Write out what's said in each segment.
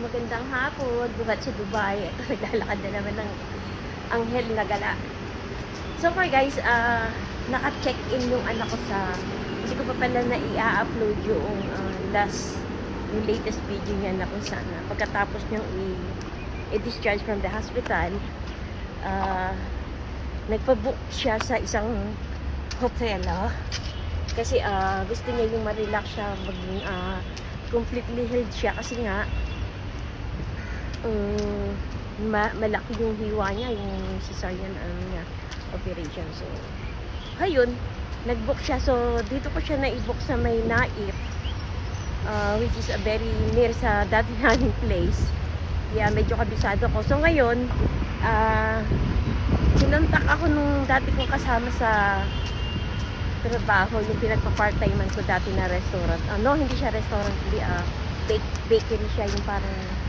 Magandang hapon. Bukat sa Dubai. Ito, naglalakad na naman ng anghel na gala. So far guys, ah naka-check-in yung anak ko sa... Hindi ko pa pala na i-upload yung ah, last, yung latest video niya na kung saan na pagkatapos niyang i-discharge from the hospital, ah nagpa-book siya sa isang hotel, ah. Kasi ah, gusto niya yung ma-relax siya, maging ah, completely healed siya kasi nga um, ma- malaki yung hiwa niya, yung cesarean ano niya, operation. So, ayun, nag-book siya. So, dito ko siya na-book sa may Naip, uh, which is a very near sa dati naming place. Yeah, medyo kabisado ko. So, ngayon, ah, sinuntak ako nung dati kong kasama sa trabaho, yung pinagpa-part-time ko dati na restaurant. Ano, hindi siya restaurant, hindi ah, bake, bakery siya, yung parang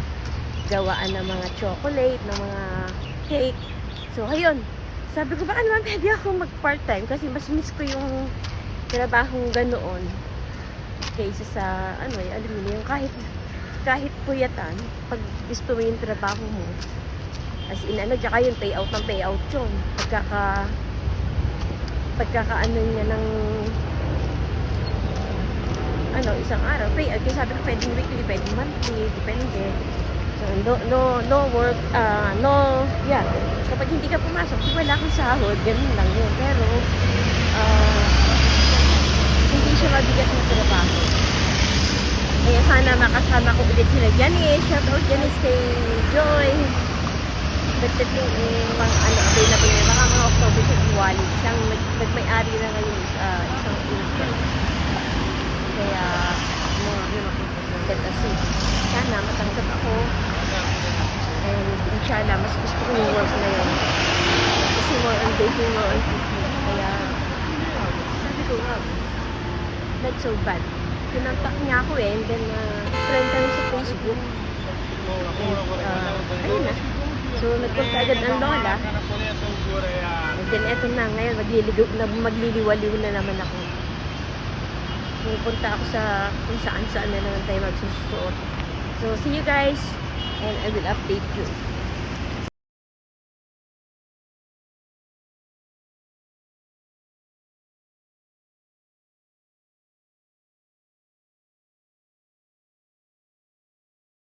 gawaan ng mga chocolate, ng mga cake. So, ayun. Sabi ko, baka naman pwede ako mag-part-time kasi mas miss ko yung trabahong ganoon kaysa sa, ano eh, alam mo yung kahit, kahit puyatan, pag gusto mo yung trabaho mo, as in, ano, tsaka yung payout ng payout yun. Pagkaka, pagkakaano niya ng ano, isang araw. Pay, kasi sabi ko, pwedeng weekly, pwedeng monthly, depende. No, no, no work, ah, no, yeah. Kapag hindi ka pumasok, di wala kang sahod, ganun lang yun. Pero, ah, hindi siya mabigat na trabaho. Kaya sana makasama ko ulit sila Janice. Shout out Janice kay Joy. Dagdating yung mga ano, available na baka mga October sa Diwali. Siyang nag, nagmay-ari na ngayon sa isang intern. Kaya, mga ano, makikita kasi sana matanggap ako. And inshallah, mas gusto ko yung work na yun. Kasi more on dating, more on cooking. Kaya, sabi ko, wow, not so bad. Kinontak niya ako eh, and then, uh, friend kami sa Facebook. And, uh, ayun na. So, nagpunta agad ang lola. And then, eto na, ngayon, magliligaw, magliliwaliw na naman ako. Pupunta ako sa kung saan-saan na naman tayo magsusuot. So, see you guys, and I will update you.